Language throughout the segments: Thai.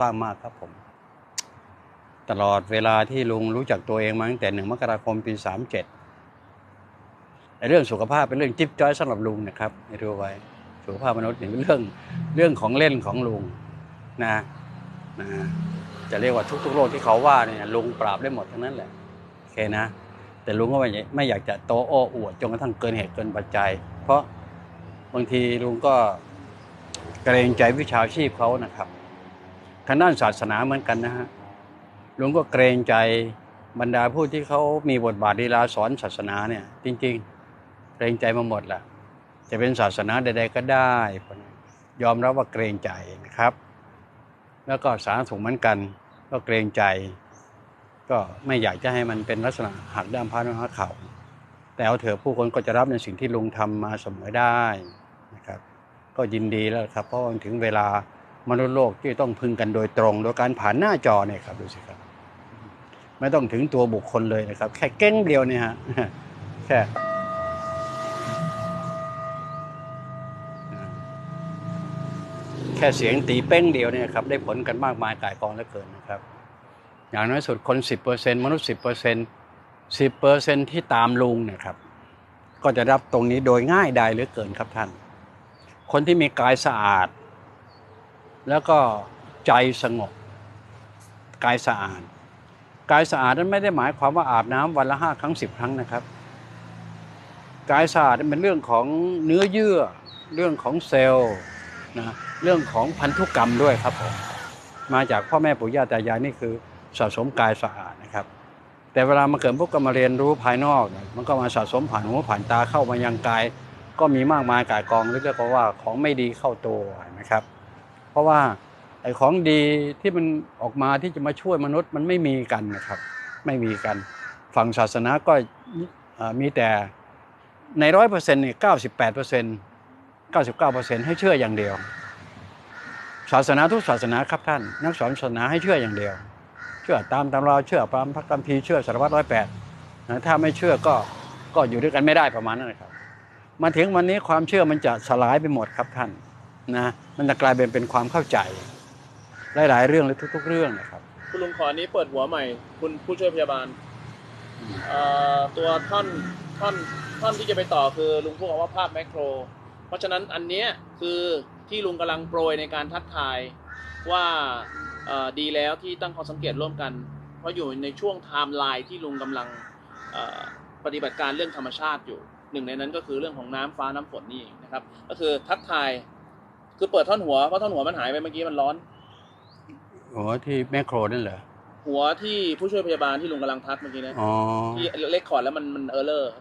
กว้างมากครับผม ตลอดเวลาที่ลุงรู้จักตัวเองมาตั้งแต่หนึ่งมกราคมปีสามเจ็ดเรื่องสุขภาพเป็นเรื่องจิ๊บจ้อยสำหรับลุงนะครับให้รู้ไว้สุขภาพมนุษย์เนี่ยเป็นเรื่องเรื่องของเล่นของลุงนะนะจะเรียกว่าทุกๆโรคที่เขาว่าเนี่ยลุงปราบได้หมดทั้งนั้นแหละโอเคนะ แต่ลุงก็ไม่ไม่อยากจะโตโอ้อวดจนกระทั่งเกินเหตุเกินปัจจัย เพราะบางทีลุงก็เกรงใจวิชาชีพเขานะครับางด้านศาสนาเหมือนกันนะฮะลุงก็เกรงใจบรรดาผู้ที่เขามีบทบาทดีลาสอนศาสนาเนี่ย จริง ๆ เกรงใจมาหมดแหละจะเป็นศาสนาใด ๆ ก็ได้ยอมรับว่าเกรงใจนะครับ แล้วก็สาธารณสุขเหมือนกัน ก็เกรงใจ ก็ไม่อยากจะให้มันเป็นลักษณะหักด้ามพระนหักเขาแต่เอาเถอะผู้คนก็จะรับในสิ่งที่ลุงทำมาเสมอได้นะครับ ก็ยินดีแล้วครับเพราะถึงเวลา มนุษย์โลกที่ต้องพึงกันโดยตรง โดยการผ่านหน้าจอเนี่ยครับดูสิครับ ไม่ต้องถึงตัวบุคคลเลยนะครับ แค่เก้งเดียวเนี่ยฮะแค่แค่เสียงตีเป้งเดียวเนี่ยครับได้ผลกันมากมายกายกองเหลือเกินนะครับ อย่างน้อยสุดคน 10%มนุษย์ 10% 10%ที่ตามลุงเนะครับ ก็จะรับตรงนี้โดยง่ายดายเหลือเกินครับท่าน คนที่มีกายสะอาด แล้วก็ใจสงบ กายสะอาด กายสะอาดนั้นไม่ได้หมายความว่าอาบน้ำวันละห้าครั้งสิบครั้งนะครับ กายสะอาดนั้นเป็นเรื่องของเนื้อเยื่อ เรื่องของเซลล์นะเรื่องของพันธุกรรมด้วยครับผมมาจากพ่อแม่ปู่ย่าตายายนี่คือสะสมกายสะอาดนะครับ แต่เวลามาเกิดพวกก็มาเรียนรู้ภายนอกเนี่ยมันก็มาสะสมผ่านหูผ่านตาเข้ามายังกาย ก็มีมากมายกายกองเรียกว่าของไม่ดีเข้าตัวนะครับ เพราะว่าไอ้ของดีที่มันออกมาที่จะมาช่วยมนุษย์มันไม่มีกันนะครับ ไม่มีกัน ฝั่งศาสนาก็มีแต่ในร้อยเปอร์เซ็นต์เนี่ยเก้าสิบแปดเปอร์เซ็นต์เก้าสิบเก้าเปอร์เซ็นต์ให้เชื่ออย่างเดียว ศาสนาทุกศาสนาครับท่าน นักสอนศาสนาให้เชื่ออย่างเดียว เชื่อตามตำราเชื่อตามพระคัมภีร์เชื่อสารวัตรร้อยแปดถ้าไม่เชื่อก็ก็อยู่ด้วยกันไม่ได้ประมาณนั้นนะครับ มาถึงวันนี้ความเชื่อมันจะสลายไปหมดครับท่าน นะมันจะกลายเป็นเป็นความเข้าใจ หลาย ๆ เรื่องและทุก ๆ เรื่องนะครับ คุณลุงขออันนี้เปิดหัวใหม่ คุณผู้ช่วยพยาบาลเอ่อตัวท่อนท่อนท่อนที่จะไปต่อคือลุงพูดว่าภาพแมกโคร เพราะฉะนั้นอันเนี้ยคือที่ลุงกำลังโปรยในการทักทายว่าเอ่อดีแล้วที่ตั้งข้อสังเกตร่วมกัน เพราะอยู่ในช่วงไทม์ไลน์ที่ลุงกำลังเอ่อปฏิบัติการเรื่องธรรมชาติอยู่หนึ่งในนั้นก็คือเรื่องของน้ำฟ้าน้ำฝนนี่เองนะครับ ก็คือทักทาย คือเปิดท่อนหัวเพราะท่อนหัวมันหายไปเมื่อกี้มันร้อนโอ้ที่แมคโครนั่นเหรอ หัวที่ผู้ช่วยพยาบาลที่ลุงกำลังทักเมื่อกี้นะอ๋อที่เล็กคอร์ดแล้วมันมันเออร์เลอร์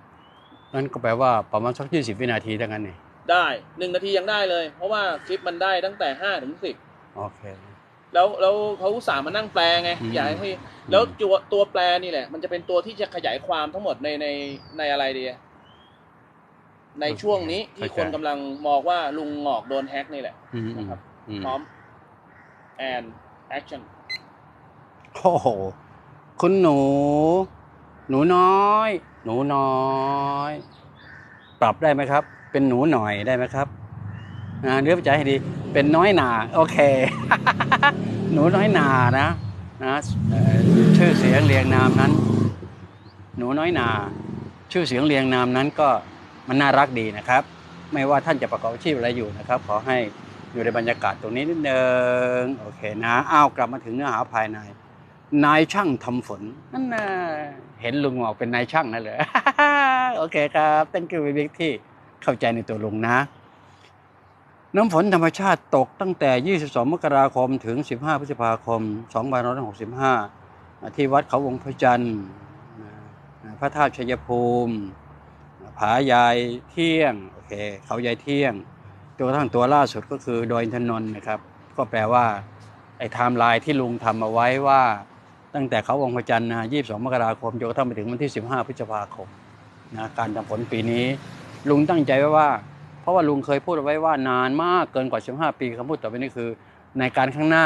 นั่นก็แปลว่าประมาณสักยี่สิบวินาทีเท่านั้นนี่ได้หนึ่งนาทียังได้เลย เพราะว่าคลิปมันได้ตั้งแต่ห้าถึงสิบโอเค แล้วแล้วเขาอุตส่าห์มานั่งแปลไงอืมอยากให้แล้วตัวตัวแปลนี่แหละ มันจะเป็นตัวที่จะขยายความทั้งหมดในในในอะไรดีอะ ในช่วงนี้ที่คนกำลังมองว่าลุงงอกโดนแฮ็กนี่แหละอืมอืมนะครับอืมพร้อม and action โอ้โหคุณหนู หนูน้อย หนูน้อย ปรับได้ไหมครับ เป็นหนูหน่อยได้ไหมครับนะเนื้อใจให้ดี เป็นน้อยหนา โอเค หนูน้อยหนานะนะเอ่อชื่อเสียงเรียงนามนั้น หนูน้อยหนา ชื่อเสียงเรียงนามนั้นก็ มันน่ารักดีนะครับ ไม่ว่าท่านจะประกอบอาชีพอะไรอยู่นะครับ ขอให้อยู่ในบรรยากาศตรงนี้นิดนึงโอเคนะอ้าวกลับมาถึงเนื้อหาภายใน นายช่างทำฝนนั่นนะเห็นลุงบอกเป็นนายช่างนั่นเลยโอเคครับตั้งคือวิกที่เข้าใจในตัวลุงนะ น้ำฝนธรรมชาติตกตั้งแต่ 22 มกราคมถึง 15 พฤษภาคม 2565 ที่วัดเขาวงพระจันทร์พระธาตุชัยภูมิ ผายายเที่ยงโอเคเขายายเที่ยงจนกระทั่งตัวล่าสุดก็คือดอยอินทนนท์นะครับ ก็แปลว่าไอ้ไทม์ไลน์ที่ลุงทำเอาไว้ว่า ตั้งแต่เขาวงพระจันทร์นะ22มกราคมจนกระทั่งไปถึงวันที่15พฤษภาคมนะการทำผลปีนี้ ลุงตั้งใจไว้ว่า เพราะว่าลุงเคยพูดเอาไว้ว่านานมากเกินกว่า15ปีคำพูดต่อไปนี้คือ ในการข้างหน้า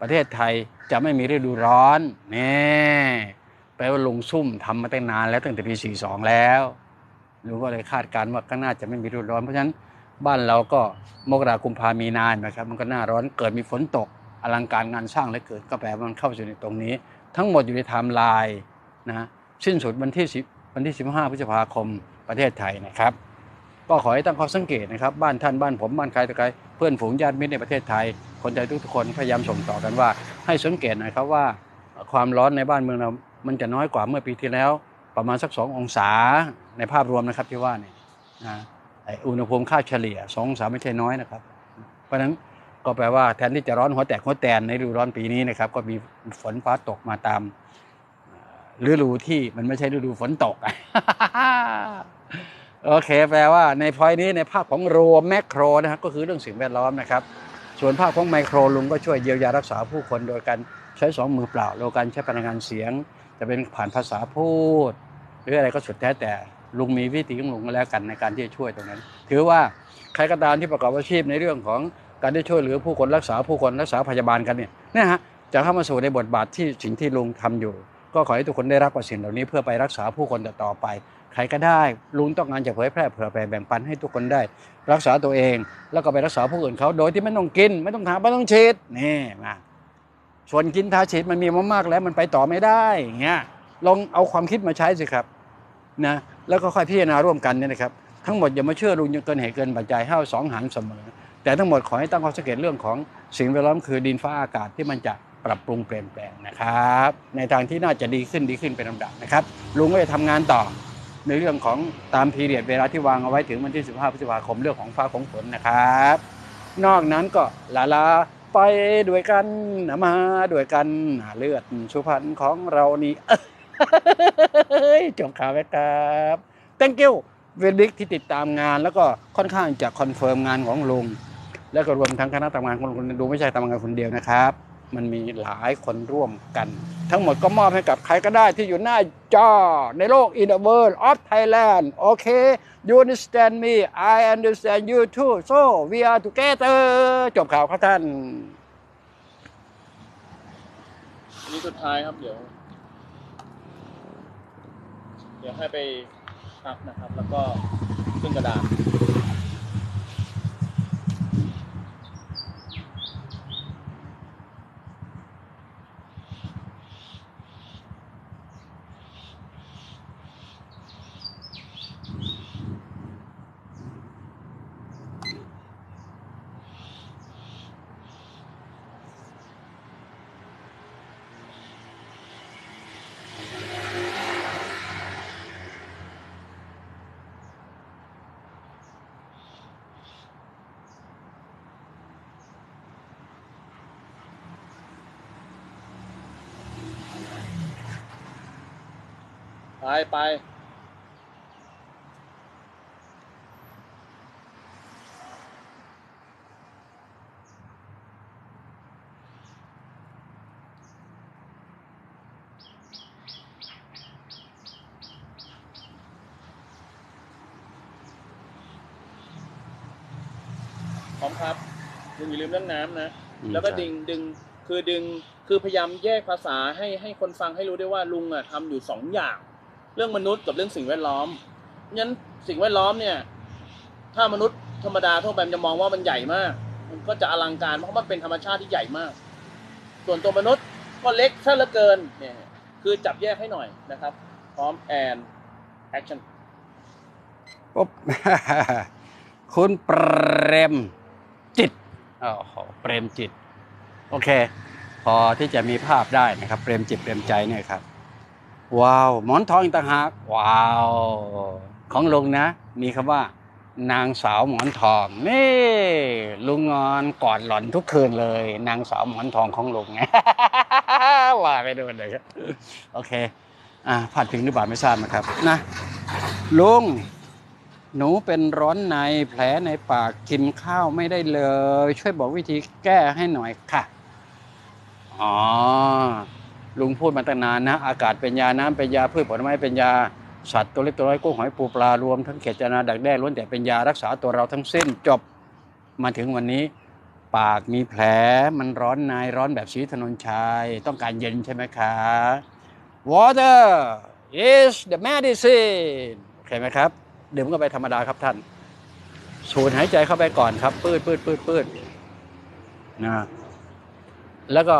ประเทศไทยจะไม่มีฤดูร้อนนี่แปลว่าลุงซุ่มทำมาตั้งนานแล้วตั้งแต่ปี 42 แล้ว ลุงก็เลยคาดการณ์ว่าข้างหน้าจะไม่มีฤดูร้อน เพราะฉะนั้นบ้านเราก็มกรากุมภามีนานนะครับ มันก็หน้าร้อนเกิดมีฝนตก อลังการงานสร้างเลือเกินก็แปลว่ามันเข้าสู่ในตรงนี้ ทั้งหมดอยู่ในไทม์ไลน์นะสิ้นสุดวันที่10วันที่ 15 พฤษภาคมประเทศไทยนะครับ ก็ขอให้ตั้งข้อสังเกตนะครับ บ้านท่านบ้านผมบ้านใครต่อใครเพื่อนฝูงญาติมิตรในประเทศไทย คนไทยทุกคนพยายามส่งต่อกันว่า ให้สังเกตหน่อยครับว่า ความร้อนในบ้านเมืองเรา มันจะน้อยกว่าเมื่อปีที่แล้ว ประมาณสัก 2 องศา ในภาพรวมนะครับที่ว่าเนี่ยนะอุณหภูมิค่าเฉลี่ย2องศามไม่ใช่น้อยนะครับ เพราะฉะนั้นก็แปลว่าแทนที่จะร้อนหัวแตกหัวแตนในฤดูร้อนปีนี้นะครับ ก็มีฝนฟ้าตกมาตามฤดูที่มันไม่ใช่ฤดูฝนตกโอเค แปลว่าในพอยนี้ในภาคของรวมแมกโครนะครับก็คือเรื่องสิ่งแวดล้อมนะครับ ส่วนภาคของไมโครลุงก็ช่วยเยียวยารักษาผู้คนโดยการใช้สองมือเปล่าโดยการใช้พลังงานเสียง จะเป็นผ่านภาษาพูด หรืออะไรก็สุดแท้แต่ ลุงมีวิธีของลุงแล้วกันในการที่จะช่วยตรงนั้น ถือว่าใครก็ตามที่ประกอบอาชีพในเรื่องของการที่ช่วยเหลือผู้คนรักษาผู้คนรักษาพยาบาลกันเนี่ยนะฮะจะเข้ามาสู่ในบทบาทที่สิ่งที่ลุงทำอยู่ ก็ขอให้ทุกคนได้รับกับสิ่งเหล่านี้เพื่อไปรักษาผู้คนต่อไป ใครก็ได้ลุงต้องการจะเผยแพร่เผื่อแผ่แบ่งปันให้ทุกคนได้ รักษาตัวเอง แล้วก็ไปรักษาผู้อื่นเขาโดยที่ไม่ต้องกิน ไม่ต้องทาไม่ต้องฉีดนี่มาส่วนกินทาฉีดมันมีมามากแล้วมันไปต่อไม่ได้อย่างเงี้ยลองเอาความคิดมาใช้สิครับนะ แล้วก็ค่อยพิจารณาร่วมกันเนี่ยนะครับทั้งหมดอย่ามาเชื่อลุงจนเกินเหตุเกินปัจจัยให้เอาสองหางเสมอ แต่ทั้งหมดขอให้ตั้งข้อสังเกตเรื่องของสิ่งแวดล้อมคือดินฟ้าอากาศที่มันจะปรับปรุงเปลี่ยนแปลงนะครับ ในทางที่น่าจะดีขึ้นดีขึ้นเป็นลำดับนะครับ ลุงก็จะทำงานต่อในเรื่องของตามพีเรียดเวลาที่วางเอาไว้ถึงวันที่ 15พฤษภาคมเรื่องของฟ้าของฝนนะครับ นอกนั้นก็ลาลาไปด้วยกันมาด้วยกันเลือดสุพรรณของเรานี่ จบข่าวไปครับ thank you เวลิกที่ติดตามงานแล้วก็ค่อนข้างจะคอนเฟิร์มงานของลุง แล้วก็รวมทั้งคณะทำงานของลุงดูไม่ใช่ทำงานคนเดียวนะครับ มันมีหลายคนร่วมกัน ทั้งหมดก็มอบให้กับใครก็ได้ที่อยู่หน้าจอในโลก in the world of Thailand โอเค you understand me I understand you too so we are together จบข่าวครับท่าน อันนี้สุดท้ายครับเดี๋ยว เดี๋ยวให้ไปพักนะครับ แล้วก็ขึ้นกระดาษ ไปไปพร้อมครับลุงอย่าลืมเรื่องน้ำนะ อืมแล้วก็ใช่ดึงดึงคือดึงคือพยายามแยกภาษาให้ให้คนฟังให้รู้ได้ว่าลุงอะทำอยู่สองอย่าง เรื่องมนุษย์กับเรื่องสิ่งแวดล้อมงั้นสิ่งแวดล้อมเนี่ย ถ้ามนุษย์ธรรมดาทั่วไปมันจะมองว่ามันใหญ่มาก มันก็จะอลังการเพราะมันเป็นธรรมชาติที่ใหญ่มาก ส่วนตัวมนุษย์ก็เล็กซะเหลือเกินเนี่ยคือจับแยกให้หน่อยนะครับ พร้อมแอนแอคชั่นปุ๊บคุณเปรมจิตโอ้โหเปรมจิต โอเค พอที่จะมีภาพได้นะครับ เปรมจิตเปรมใจเนี่ยครับ ว้าว หมอนทองอีกต่างหากว้าว ของลุงนะ มีคำว่า นางสาวหมอนทองนี่ลุงนอนกอดหล่อนทุกคืนเลย นางสาวหมอนทองของลุงว่าไปดูเลยครับโอเค อ่าพลาดพิงหรือเปล่าไม่ทราบนะครับนะลุงหนูเป็นร้อนในแผลในปากกินข้าวไม่ได้เลย ช่วยบอกวิธีแก้ให้หน่อยค่ะ อ๋อ ลุงพูดมาตั้งนานนะ อากาศเป็นยาน้ำเป็นยาพืชผลไม้เป็นยาสัตว์ตัวเล็กตัวน้อยกุ้งหอยปูปลารวมทั้งเขตจนาดักแด้ล้วนแต่เป็นยารักษาตัวเราทั้งสิ้นจบมาถึงวันนี้ ปากมีแผลมันร้อนในร้อนแบบสีถนนชัยต้องการเย็นใช่ไหมคะ Water is the medicine โอเคไหมครับดื่มเข้าไปธรรมดาครับท่าน สูดหายใจเข้าไปก่อนครับ ปืดปืดปืดปืดนะแล้วก็